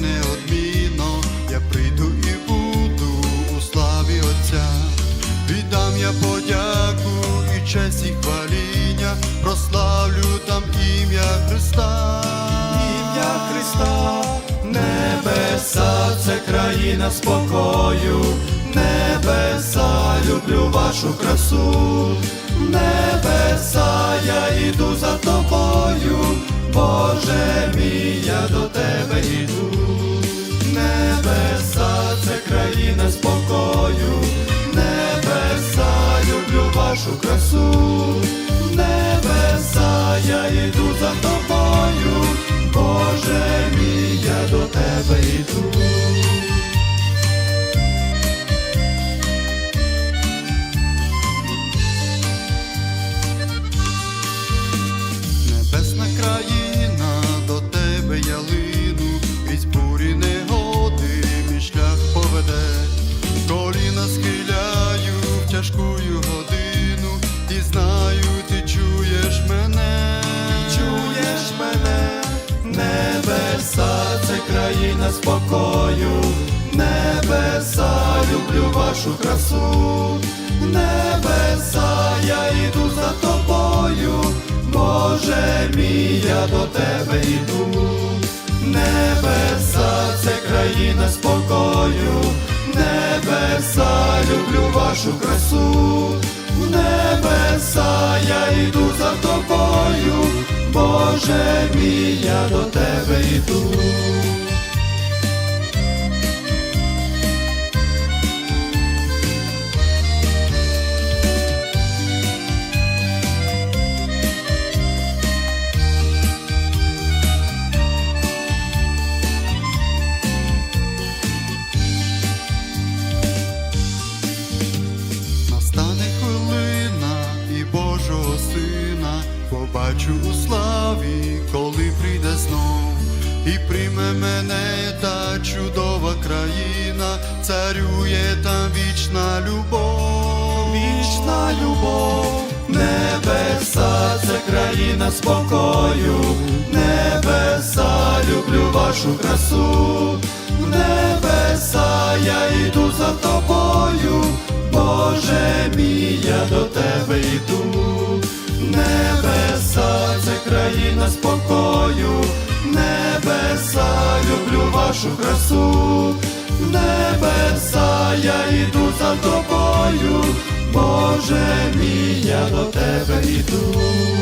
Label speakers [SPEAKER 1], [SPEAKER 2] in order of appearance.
[SPEAKER 1] неодмінно, я прийду і буду у славі Отця, віддам я подяку і честь і хваління, прославлю там ім'я Христа,
[SPEAKER 2] ім'я Христа, небеса, це країна спокою, небеса, люблю вашу красу, небеса, я іду за тобою. Боже мій, я до спокою, небеса, люблю вашу красу, небеса, я йду за тобою, Боже мій, я до тебе йду, небеса, це країна спокою, небеса, люблю вашу красу, небеса, я йду за тобою, Боже мій, я до тебе йду.
[SPEAKER 1] І мене та чудова країна, царює там вічна любов.
[SPEAKER 2] Вічна любов, небеса, це країна спокою, небеса, люблю вашу красу, небеса, я йду за тобою, Боже мій, я до тебе вашу красу, небеса, я йду за тобою, Боже мій, я до тебе йду.